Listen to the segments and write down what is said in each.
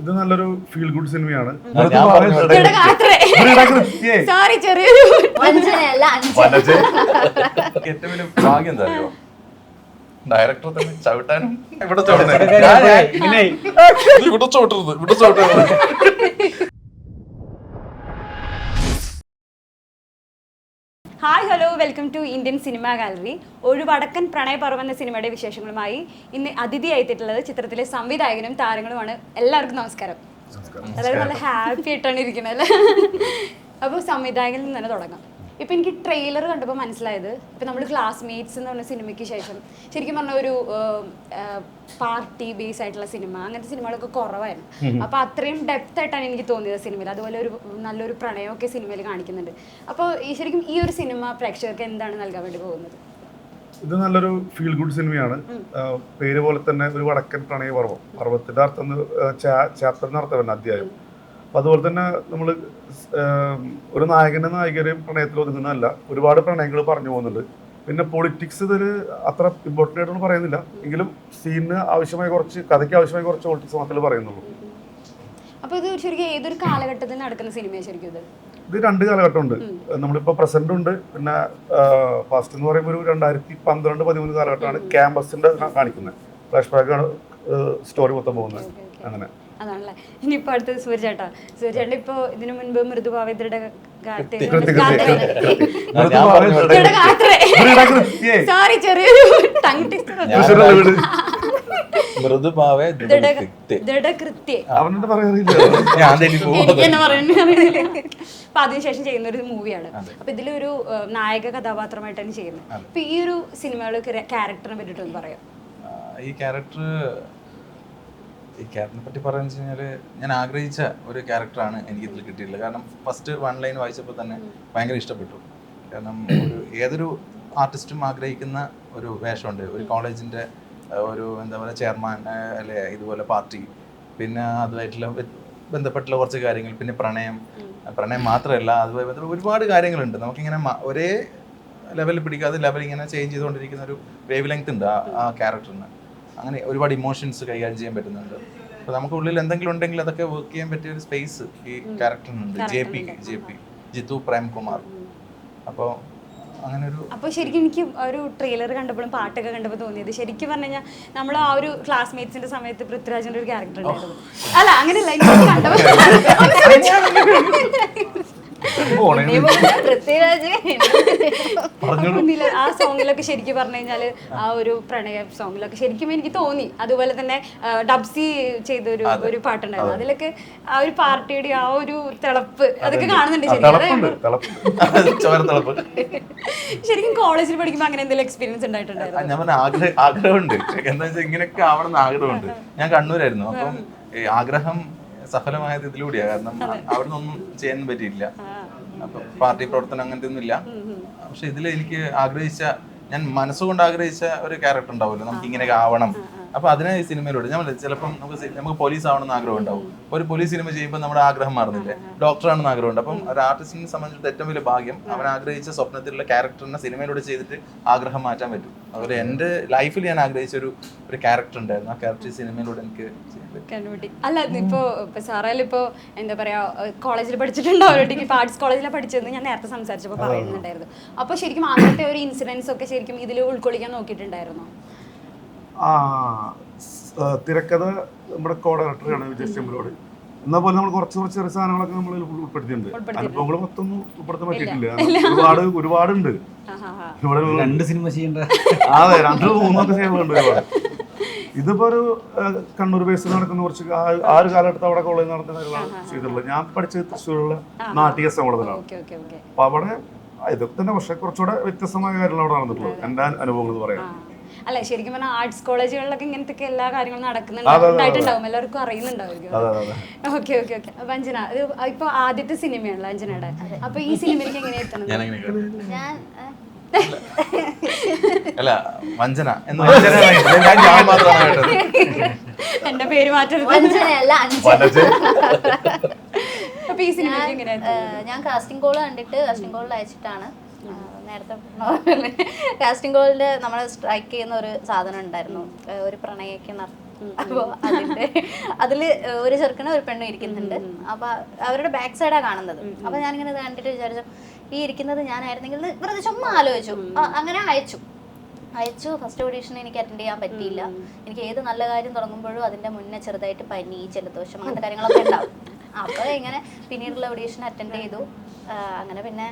ഇത് നല്ലൊരു feel good സിനിമയാണ് സോറി ചെറിയൊരു ഏറ്റവും വലിയ ഭാഗ്യം എന്താ അറിയോ? ഡയറക്ടർ തന്നെ ചവിട്ടാനും ഇവിടെ ചവിട്ടുന്നത് ഇവിടെ ചവിട്ടരുത് ഇവിടെ ചോട്ടരുത് hi hello welcome to Indian cinema gallery ഒരു വടക്കൻ പ്രണയപർവം എന്ന സിനിമയുടെ വിശേഷങ്ങളുമായി ഇന്ന് അതിഥി ആയിട്ടുള്ളത് ചിത്രത്തിലെ സംവിധായകനും താരങ്ങളുമാണ്. എല്ലാവർക്കും നമസ്കാരം. അതായത് നല്ല ഹാപ്പി ആയിട്ടാണ് ഇരിക്കുന്നത് അല്ലേ? അപ്പോൾ സംവിധായകനിൽ നിന്ന് തന്നെ തുടങ്ങാം. ഇപ്പം എനിക്ക് ട്രെയിലർ കണ്ടപ്പോൾ മനസ്സിലായത്. ഇപ്പം നമ്മൾ ക്ലാസ്മേറ്റ്സ് എന്ന് പറഞ്ഞ സിനിമയ്ക്ക് ശേഷം ശരിക്കും പറഞ്ഞ ഒരു പാർട്ടി ബേസ് ആയിട്ടുള്ള സിനിമ അങ്ങനത്തെ സിനിമകളൊക്കെ കുറവായിരുന്നു. അപ്പോൾ അത്രയും ഡെപ്ത് ആയിട്ടാണ് എനിക്ക് തോന്നിയത് സിനിമയിൽ അതുപോലെ ഒരു നല്ലൊരു പ്രണയമൊക്കെ സിനിമയിൽ കാണിക്കുന്നുണ്ട്. അപ്പോൾ ഈ ശരിക്കും ഈ ഒരു സിനിമ പ്രേക്ഷകർക്ക് എന്താണ് നൽകാൻ വേണ്ടി പോകുന്നത്? ഇത് നല്ലൊരു ഫീൽ ഗുഡ് സിനിമയാണ് പേര് പോലെ തന്നെ ഒരു വടക്കൻ പ്രണയ പർവം പർവത്തിന്റെ അർത്ഥം ചാപ്റ്റർ അർത്ഥം അധ്യായം അപ്പൊ അതുപോലെ തന്നെ നമ്മൾ ഒരു നായകന്റെ നായികരെയും പ്രണയത്തിൽ ഒതുങ്ങുന്നതല്ല. ഒരുപാട് പ്രണയങ്ങൾ പറഞ്ഞു പോകുന്നുണ്ട്. പിന്നെ പൊളിറ്റിക്സ് ഇതിൽ അത്ര ഇമ്പോർട്ടന്റ് ആയിട്ടൊന്നും പറയുന്നില്ല. എങ്കിലും സീനിന് ആവശ്യമായ കുറച്ച് കഥയ്ക്ക് ആവശ്യമായ കുറച്ച് പൊളിറ്റിക്സ് മാത്രമേ പറയുന്നുള്ളൂ. അപ്പോൾ ഇത് ശരിക്കും ഏതൊരു കാലഘട്ടത്തിൽ നടക്കുന്ന സിനിമയാണ് ശരിക്കും ഇത്? ഇത് രണ്ട് കാലഘട്ടമുണ്ട് നമ്മളിപ്പോൾ പ്രസന്റ് ഉണ്ട്. പിന്നെ ഫസ്റ്റ് എന്ന് പറയുമ്പോൾ ഒരു രണ്ടായിരത്തി പന്ത്രണ്ട് പതിമൂന്ന് കാലഘട്ടമാണ് ക്യാമ്പസിന്റെ കാണിക്കുന്നത്. ഫ്ലാഷ് ബാക്ക് ആണ് സ്റ്റോറി മൊത്തം പോകുന്നത്. അങ്ങനെ. അതാണല്ലേ? ഇനിയിപ്പോൾ അടുത്തത് സൂര്യചേട്ടാ. സൂര്യചേട്ടൻ ഇപ്പോൾ ഇതിനു മുൻപ് മൃദുഭാവേന്ദ്രയുടെ സോറി ചെറിയൊരു ടങ് മൃദുഭാവേ അപ്പൊ അതിനുശേഷം ചെയ്യുന്ന ഒരു മൂവിയാണ്. അപ്പൊ ഇതിലൊരു നായക കഥാപാത്രമായിട്ടാണ് ചെയ്യുന്നത്. അപ്പൊ ഈ ഒരു സിനിമകൾ ക്യാരക്ടറിനെ പറ്റിട്ടൊന്ന് ഒന്ന് പറയാം. ഈ ക്യാരക്ടർ ഈ ക്യാരക്ടറിനെ പറ്റി പറയുന്നത് വെച്ച് കഴിഞ്ഞാൽ ഞാൻ ആഗ്രഹിച്ച ഒരു ക്യാരക്ടറാണ് എനിക്ക് ഇതിൽ കിട്ടിയിട്ടുള്ളത്. കാരണം ഫസ്റ്റ് വൺ ലൈൻ വായിച്ചപ്പോൾ തന്നെ ഭയങ്കര ഇഷ്ടപ്പെട്ടു. കാരണം ഒരു ഏതൊരു ആർട്ടിസ്റ്റും ആഗ്രഹിക്കുന്ന ഒരു വേഷമുണ്ട്. ഒരു കോളേജിന്റെ ഒരു എന്താ പറയുക ചെയർമാൻ അല്ലെ ഇതുപോലെ പാർട്ടി. പിന്നെ അതുമായിട്ടുള്ള ബന്ധപ്പെട്ടുള്ള കുറച്ച് കാര്യങ്ങൾ പിന്നെ പ്രണയം. പ്രണയം മാത്രമല്ല അതുമായി ബന്ധപ്പെട്ട ഒരുപാട് കാര്യങ്ങളുണ്ട്. നമുക്കിങ്ങനെ ഒരേ ലെവലിൽ പിടിക്കാതെ ലെവൽ ഇങ്ങനെ ചേഞ്ച് ചെയ്തുകൊണ്ടിരിക്കുന്ന ഒരു വേവ് ലെങ്ത് ഉണ്ട് ആ ക്യാരക്ടറിന് അങ്ങനെ ഒരുപാട് ഇമോഷൻസ് കൈകാര്യം ചെയ്യാൻ പറ്റുന്നുണ്ട്. അപ്പോൾ നമുക്ക് ഉള്ളിൽ എന്തെങ്കിലും ഉണ്ടെങ്കിൽ അതൊക്കെ വർക്ക് ചെയ്യാൻ പറ്റിയ ഒരു സ്പേസ് ഈ ക്യാരക്ടറിനുണ്ട് J P J P Jithu Premkumar. അപ്പോൾ അങ്ങനെ ഒരു അപ്പൊ ശരിക്കും എനിക്ക് ഒരു ട്രെയിലർ കണ്ടപ്പോഴും പാട്ടൊക്കെ കണ്ടപ്പോൾ തോന്നിയത്. ശരിക്കും പറഞ്ഞു കഴിഞ്ഞാൽ നമ്മൾ ആ ഒരു ക്ലാസ്മേറ്റ്സിന്റെ സമയത്ത് പൃഥ്വിരാജിന്റെ ഒരു ക്യാരക്ടർ ഉണ്ടായിരുന്നു. അല്ല അങ്ങനെയല്ല എനിക്ക് കണ്ടപ്പോൾ. ആ സോങ്ങിലൊക്കെ ശരിക്കും പറഞ്ഞു കഴിഞ്ഞാൽ ആ ഒരു പ്രണയ സോങ്ങിലൊക്കെ ശരിക്കും എനിക്ക് തോന്നി. അതുപോലെ തന്നെ ഡബ്സി ചെയ്ത ഒരു ഒരു പാട്ടുണ്ടായിരുന്നു. അതിലൊക്കെ ആ ഒരു പാർട്ടിയുടെ ആ ഒരു തിളപ്പ് അതൊക്കെ കാണുന്നുണ്ട് ശരിക്കും. കോളേജിൽ പഠിക്കുമ്പോൾ അങ്ങനെ എന്തെങ്കിലും എക്സ്പീരിയൻസ് ഉണ്ടായിട്ടുണ്ടായിരുന്നു? ഞാൻ ആഗ്രഹമുണ്ട്. എന്താ വെച്ചാൽ ഇങ്ങനെയൊക്കെ ആവണം ആഗ്രഹമുണ്ട്. ഞാൻ കണ്ണൂരായിരുന്നു. അപ്പം ആഗ്രഹം സഫലമായത് ഇതിലൂടെയാ. കാരണം അവിടെ നിന്നൊന്നും ചെയ്യാൻ പറ്റിയില്ല അപ്പൊ പാർട്ടി പ്രവർത്തനം അങ്ങനത്തെ ഒന്നും ഇല്ല പക്ഷെ ഇതിൽ എനിക്ക് ആഗ്രഹിച്ച ഞാൻ മനസ്സുകൊണ്ട് ആഗ്രഹിച്ച ഒരു ക്യാരക്ടർ ഉണ്ടാവുമല്ലോ. നമുക്ക് ഇങ്ങനെയൊക്കെ ആവണം. അപ്പൊ അതിനെ ഈ സിനിമയിലൂടെ ഞാൻ പറഞ്ഞില്ലേ, ചിലപ്പം നമുക്ക് നമുക്ക് പോലീസ് ആവണമെന്ന് ആഗ്രഹം ഉണ്ടാവും ഒരു പോലീസ് സിനിമ ചെയ്യുമ്പോൾ നമ്മുടെ ആഗ്രഹം മാറുന്നില്ലേ? ഡോക്ടർ ആണെന്ന് ആഗ്രഹമുണ്ട്. അപ്പം ഒരു ആർട്ടിസ്റ്റിനെ സംബന്ധിച്ചിട്ട് ഏറ്റവും വലിയ ഭാഗ്യം അവൻ ആഗ്രഹിച്ച സ്വപ്നത്തിലുള്ള ക്യാരക്ടറിനെ സിനിമയിലൂടെ ചെയ്തിട്ട് ആഗ്രഹം മാറ്റാൻ പറ്റും. അതുപോലെ എന്റെ ലൈഫിൽ ഞാൻ ആഗ്രഹിച്ച ഒരു ഒരു ക്യാരക്ടർ ഉണ്ടായിരുന്നു. ആ ക്യാരക്ടർ സിനിമയിലൂടെ എനിക്ക് അല്ല ഇപ്പോ ഇപ്പൊ സാറേൽ ഇപ്പോ എന്താ പറയാ കോളേജിൽ പഠിച്ചിട്ടുണ്ടാവും ഡിഗ്രി ആർട്സ് കോളേജിലാണ് പഠിച്ചതെന്ന് ഞാൻ നേരത്തെ സംസാരിച്ചപ്പോൾ പറയുന്നുണ്ടായിരുന്നു. അപ്പൊ ശരിക്കും അന്നത്തെ ഒരു ഇൻസിഡൻസ് ഒക്കെ ശരിക്കും ഇതിൽ ഉൾക്കൊള്ളിക്കാൻ നോക്കിയിട്ടുണ്ടായിരുന്നോ? ആ തിരക്കഥ നമ്മുടെ കോ ഡയറക്ടറാണ് വിജയ് ചെമ്പലോട് എന്നാൽ പോലെ നമ്മൾ കുറച്ച് കുറച്ച് ചെറിയ സാധനങ്ങളൊക്കെ നമ്മൾ ഉൾപ്പെടുത്തിയിട്ടുണ്ട്. അനുഭവങ്ങൾ മൊത്തം ഉൾപ്പെടുത്താൻ പറ്റിയിട്ടില്ല. ഒരുപാട് ഒരുപാടുണ്ട്. രണ്ട് സിനിമ ചെയ്യണ്ട. അതെ രണ്ട് മൂന്നൊക്കെ ചെയ്യുന്നുണ്ട് ഒരുപാട്. ഇതിപ്പോ ഒരു കണ്ണൂർ ബേസിൽ നടക്കുന്ന കുറച്ച് ആ- ഒരു കാലഘട്ടത്തിൽ അവിടെ കോളേജ് നടത്തുന്ന കാര്യങ്ങളാണ് ചെയ്തിട്ടുള്ളത്. ഞാൻ പഠിച്ചത് തൃശ്ശൂരുള്ള നാട്ടിക സമ്മേളനത്തിലാണ് ഓക്കെ ഓക്കെ ഓക്കെ. അപ്പൊ അവിടെ ഇതൊക്കെ തന്നെ പക്ഷെ കുറച്ചുകൂടെ വ്യത്യസ്തമായ കാര്യങ്ങൾ അവിടെ നടന്നിട്ടുള്ളത്. എന്റെ അനുഭവങ്ങൾ എന്ന് പറയാം. അല്ല ശരിക്കും പറഞ്ഞാൽ ആർട്സ് കോളേജുകളിലൊക്കെ ഇങ്ങനത്തെ എല്ലാ കാര്യങ്ങളും നടക്കുന്നുണ്ടായിട്ടുണ്ടാവും എല്ലാവർക്കും അറിയുന്നുണ്ടാവും അതെ അതെ ഓക്കെ ഓക്കെ ഓക്കെ. അപ്പൊ അഞ്ജന ഇത് ഇപ്പൊ ആദ്യത്തെ സിനിമയാണല്ലോ അഞ്ജനയുടെ. അപ്പൊ ഈ സിനിമയിലേക്ക് എങ്ങനെ എത്തണം ഞാൻ അങ്ങനെ കേട്ടു. ഞാൻ അല്ല വഞ്ചന എന്ന് ഞാൻ ഞാൻ മാത്രമാണ് കേട്ടത്. എന്റെ പേര് മാറ്റരുത്. ആ, ഞാൻ കാസ്റ്റിംഗ് കോൾ കണ്ടിട്ട് കാസ്റ്റിംഗ് കോളിൽ അയച്ചിട്ടാണ്. നേരത്തെ കാസ്റ്റിംഗ് കോളിൽ നമ്മൾ സ്ട്രൈക്ക് ചെയ്യുന്ന ഒരു സാധനം ഉണ്ടായിരുന്നു. ഒരു പ്രണയിക്കുന്ന അപ്പോൾ അതിന്റെ അതിൽ ഒരു ചെറുക്കനും ഒരു പെണ്ണും ഇരിക്കുന്നുണ്ട്. അപ്പൊ അവരുടെ ബാക്ക് സൈഡാണ് കാണുന്നത്. അപ്പൊ ഞാനിങ്ങനെ കണ്ടിട്ട് വിചാരിച്ചു ഈ ഇരിക്കുന്നത് ഞാനായിരുന്നെങ്കിൽ വെറുതെ ചുമ്മാ ആലോചിച്ചു. അങ്ങനെ അയച്ചു. അയച്ചു. ഫസ്റ്റ് ഓഡീഷൻ എനിക്ക് അറ്റൻഡ് ചെയ്യാൻ പറ്റിയില്ല. എനിക്ക് ഏത് നല്ല കാര്യം തുടങ്ങുമ്പോഴും അതിന്റെ മുന്നേ ചെറുതായിട്ട് പനി ജലദോഷം അങ്ങനത്തെ കാര്യങ്ങളൊക്കെ ഉണ്ടാവും. അപ്പോൾ ഇങ്ങനെ പിന്നീടുള്ള ഓഡീഷൻ അറ്റൻഡ് ചെയ്തു. അങ്ങനെ പിന്നെ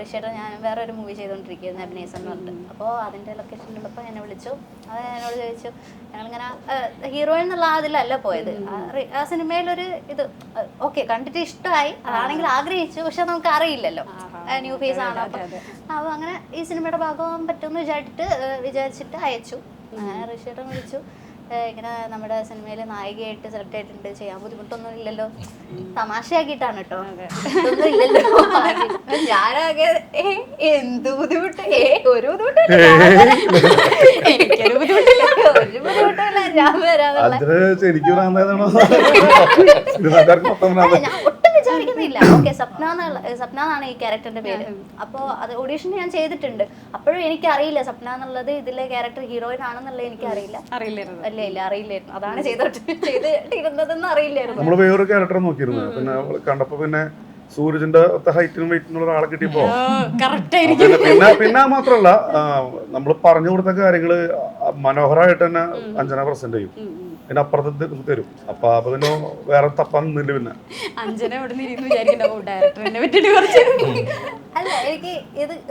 ഋഷിയുടെ ഞാൻ വേറെ ഒരു മൂവി ചെയ്തുകൊണ്ടിരിക്കുകയായിരുന്നു അഭിനയസം എന്ന് പറഞ്ഞിട്ട്. അപ്പോൾ അതിന്റെ ലൊക്കേഷനിലുള്ളപ്പോൾ എന്നെ വിളിച്ചു. അത് എന്നോട് ചോദിച്ചു ഞങ്ങളിങ്ങനെ ഹീറോയിൻ എന്നുള്ള അതിലല്ല പോയത്. ആ സിനിമയിലൊരു ഇത് ഓക്കെ കണ്ടിട്ട് ഇഷ്ടമായി. അതാണെങ്കിൽ ആഗ്രഹിച്ചു പക്ഷെ നമുക്ക് അറിയില്ലല്ലോ. ന്യൂ ഫേസ് ആണോ? അപ്പൊ അപ്പോൾ അങ്ങനെ ഈ സിനിമയുടെ ഭാഗമാകാൻ പറ്റുമെന്ന് വിചാരിച്ചിട്ട് വിചാരിച്ചിട്ട് അയച്ചു. അങ്ങനെ ഋഷിയുടെ വിളിച്ചു. ഇങ്ങനെ നമ്മുടെ സിനിമയിലെ നായികയായിട്ട് സെലക്ട് ആയിട്ടുണ്ട്. ചെയ്യാൻ ബുദ്ധിമുട്ടൊന്നും ഇല്ലല്ലോ. തമാശയാക്കിയിട്ടാണ് കേട്ടോ ഒന്നും ഇല്ലല്ലോ. ഞാനാകെ എന്ത് ബുദ്ധിമുട്ട്? ഏ ഒരു ബുദ്ധിമുട്ടില്ല എനിക്കൊരു ബുദ്ധിമുട്ടില്ല. ഒരു ബുദ്ധിമുട്ടില്ല ഞാൻ വരാൻ അതിന് ശരിക്കും വിചാരിക്കുന്നില്ല ഓക്കെ സ്വപ്ന എന്നുള്ള സ്വപ്ന എന്നാണ് ഈ ക്യാരക്ടറിന്റെ പേര്. അപ്പോൾ അത് ഓഡിഷൻ ഞാൻ ചെയ്തിട്ടുണ്ട്. അപ്പോഴും എനിക്ക് അറിയില്ല സ്വപ്ന എന്നുള്ളത് ഇതിലെ ക്യാരക്ടർ ഹീറോയിൻ ആണെന്നുള്ളത് എനിക്ക് അറിയില്ല അറിയില്ലായിരുന്നു. അല്ല ഇല്ല അറിയില്ലായിരുന്നു. അതാണ് ചെയ്തോട്ട് ചെയ്തിരുന്നതെന്ന് അറിയില്ലായിരുന്നു. നമ്മൾ വേറൊരു ക്യാരക്ടർ നോക്കിയിരുന്നു. പിന്നെ കണ്ടപ്പോ പിന്നെ സൂരജിന്റെ ഹൈറ്റിനും വെയിറ്റിനുള്ള ഒരാളെ കിട്ടിയപ്പോ കറക്റ്റ് ആയിരിക്കും. പിന്നെ പിന്നെ പിന്നെ മാത്രല്ല നമ്മൾ പറഞ്ഞു കൊടുത്ത കാര്യങ്ങൾ മനോഹരമായിട്ട് തന്നെ അഞ്ജന പ്രസന്റ് ചെയ്യും. പിന്നെ അപ്പുറത്ത് തരും. അപ്പൊ അപ്പൊ പിന്നെ വേറെ തപ്പാൻ നിന്നില്ല പിന്നെ. അഞ്ജന ഇവിടെ നിന്ന് ഇരുന്ന് വിചാരിക്കണ്ടാവും ഡയറക്ടറിനെ പറ്റിട്ട് കുറച്ച്. അല്ല എനിക്ക് ഇത്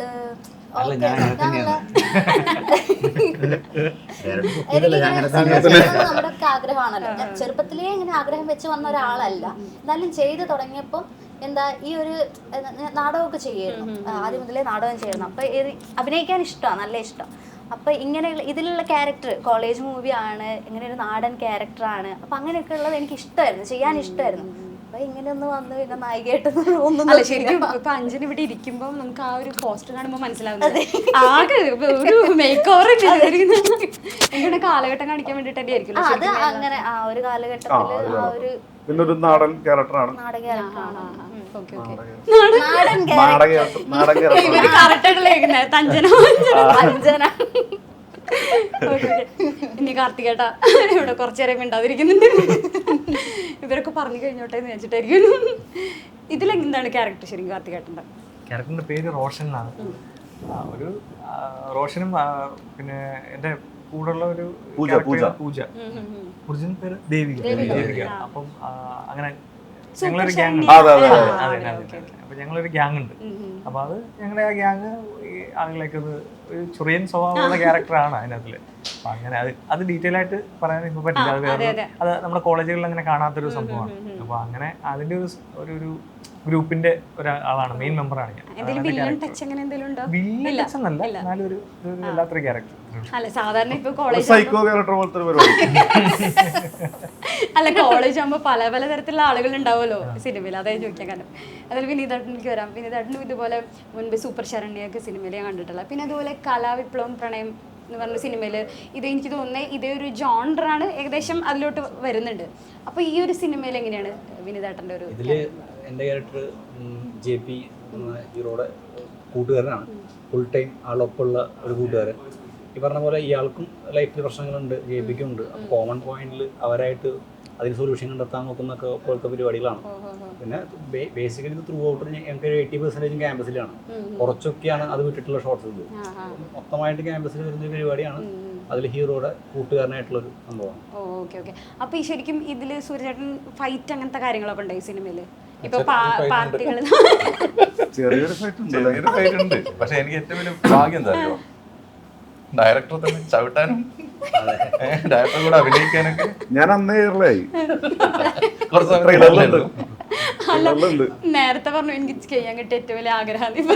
ആഗ്രഹമാണല്ലോ. ചെറുപ്പത്തിലേ ഇങ്ങനെ ആഗ്രഹം വെച്ച് വന്ന ഒരാളല്ല. എന്നാലും ചെയ്തു തുടങ്ങിയപ്പോൾ എന്താ ഈ ഒരു നാടകമൊക്കെ ചെയ്യായിരുന്നു ആദ്യം മുതലേ നാടകം ചെയ്യുന്നു അപ്പൊ അഭിനയിക്കാൻ ഇഷ്ടമാണ് നല്ല ഇഷ്ടം. അപ്പൊ ഇങ്ങനെയുള്ള ഇതിലുള്ള ക്യാരക്ടർ കോളേജ് മൂവി ആണ് ഇങ്ങനെ ഒരു നാടൻ ക്യാരക്ടറാണ് അപ്പൊ അങ്ങനെയൊക്കെ ഉള്ളത് എനിക്ക് ഇഷ്ടമായിരുന്നു ചെയ്യാൻ ഇഷ്ടമായിരുന്നു അപ്പൊ ഇങ്ങനെ ഒന്ന് വന്ന് പിന്നെ നായികയായിട്ട് ഒന്നും അല്ല ശരിക്കും ഇപ്പൊ അഞ്ജന ഇവിടെ ഇരിക്കുമ്പോ നമുക്ക് ആ ഒരു പോസ്റ്റർ കാണുമ്പോ മനസ്സിലാവുന്നത് ആകെ ഒരു മേക്ക് ഓവർ എങ്ങനെ കാലഘട്ടം കാണിക്കാൻ വേണ്ടിട്ടായിരിക്കും ആയിരിക്കും. അത് അങ്ങനെ ആ ഒരു കാലഘട്ടത്തിൽ ആ ഒരു നാടൻ ക്യാരക്ടറാണ് നാടൻ ക്യാരക്ടറാണ് ഇനി കാർത്തികേട്ട ഇവിടെ കുറച്ചേരം മിണ്ടാതിരിക്കുന്നുണ്ട്. ഇവരൊക്കെ പറഞ്ഞു കഴിഞ്ഞോട്ടെ എന്ന് വെച്ചിട്ടായിരിക്കും ഇതിലെന്താണ് ക്യാരക്ടർ ശരിക്കും കാർത്തികേട്ടന്റെ? ക്യാരക്ടറിന്റെ പേര് റോഷൻ എന്നാണ് ഒരു റോഷനും പിന്നെ എന്റെ കൂടെയുള്ള ഒരു പൂജ, പൂജ. പൂജ. ഒറിജിനൽ പേര് ദേവിക. ദേവിക. അപ്പം അങ്ങനെ ഞങ്ങളൊരു ഗ്യാങ് അതെ, അതെ, അതെ. അതെ അതെ അതെ. അപ്പൊ ഞങ്ങളൊരു ഗ്യാങ് ഉണ്ട് അപ്പൊ അത് ഞങ്ങളുടെ ആ ഗ്യാങ് ഈ ആളുകളൊക്കെ ഒരു ഒരു ചൊറിയൻ സ്വഭാവമുള്ള ക്യാരക്ടറാണ് അതിനകത്തിൽ. അപ്പൊ അങ്ങനെ അത് അത് ഡീറ്റെയിൽ ആയിട്ട് പറയാൻ ഇപ്പൊ പറ്റില്ല. അത് വേറെ അത് നമ്മുടെ കോളേജുകളിൽ അങ്ങനെ കാണാത്തൊരു സംഭവമാണ്. അപ്പൊ അങ്ങനെ അതിന്റെ ഒരു ഒരു ഒരു ഗ്രൂപ്പിന്റെ ഒരാളാണ് മെയിൻ മെമ്പറാണ് ഞാൻ. വില്ലൻ ടച്ച് എന്നല്ല എന്നാലും ഒരു ഒരു വല്ലാത്തൊരു ക്യാരക്ടർ അല്ല സാധാരണ ഇപ്പൊ കോളേജ് സൈക്കോ ക്യാരക്ടർ പോലത്തെ ഒരു പരിപാടി. അല്ല കോളേജ് ആകുമ്പോൾ പല പല തരത്തിലുള്ള ആളുകൾ ഉണ്ടാവുമല്ലോ സിനിമയിൽ അതായത് ചോദിക്കാൻ കാരണം. അതിൽ വിനീതേട്ടനിലേക്ക് വരാം. വിനീതേട്ടനും ഇതുപോലെ മുൻപ് സൂപ്പർ ശരണ്യൊക്കെ സിനിമയിൽ ഞാൻ കണ്ടിട്ടുള്ള പിന്നെ അതുപോലെ കലാവിപ്ലവം പ്രണയം എന്ന് പറഞ്ഞ സിനിമയിൽ ഇത് എനിക്ക് തോന്നുന്നത് ഇതേ ഒരു ജോണ്ടറാണ് ഏകദേശം അതിലോട്ട് വരുന്നുണ്ട്. അപ്പോൾ ഈ ഒരു സിനിമയിൽ എങ്ങനെയാണ് വിനീതേട്ടന്റെ ഒരു ഇതിൽ എന്റെ ക്യാരക്ടർ ജെ പി ഹീറോയുടെ കൂട്ടുകാരനാണ്. ഫുൾ ടൈം ആളൊപ്പമുള്ള ഒരു കൂട്ടുകാരൻ. ഈ പറഞ്ഞ പോലെ ഇയാൾക്കും ലൈഫിൽ പ്രശ്നങ്ങളുണ്ട് ജെ ഉണ്ട് ഉണ്ട് കോമൺ പോയിന്റിൽ അവരായിട്ട് അതിന് സൊല്യൂഷൻ കണ്ടെത്താൻ നോക്കുന്നൊക്കെ പോലത്തെ പരിപാടികളാണ്. പിന്നെ ബേസിക്കലി ഇത് ത്രൂ ഔട്ട് ഞങ്ങൾക്ക് എയ്റ്റി പെർസെന്റേജും ക്യാമ്പസിലാണ് കുറച്ചൊക്കെയാണ് അത് വിട്ടിട്ടുള്ള ഷോർട്സ് ഇത് മൊത്തമായിട്ട് ക്യാമ്പസിൽ വരുന്ന ഒരു പരിപാടിയാണ് അതിൽ ഹീറോയുടെ കൂട്ടുകാരനായിട്ടുള്ള ഒരു സംഭവമാണ്. Okay okay. അപ്പൊ ഈ ശരിക്കും ഇതിൽ സൂര്യചേട്ടൻ ഫൈറ്റ് അങ്ങനത്തെ കാര്യങ്ങളൊക്കെ ഉണ്ടായി ഈ സിനിമയിൽ ഇപ്പൊ ചെറിയൊരു ഫൈറ്റ് ഉണ്ട്. ചെറിയൊരു ഫൈറ്റ് ഉണ്ട്. പക്ഷെ എനിക്ക് ഏറ്റവും വലിയ ഭാഗ്യം എന്താ ഡയറക്ടർ തന്നെ ചവിട്ടാനും? ഡയറക്ടർ കൂടെ അഭിനയിക്കാനൊക്കെ? ഞാൻ അന്നേ കുറച്ച് നേരത്തെ പറഞ്ഞു എനിക്ക് ചെയ്യാൻ കിട്ടിയ ഏറ്റവും വലിയ ആഗ്രഹം. ഇപ്പൊ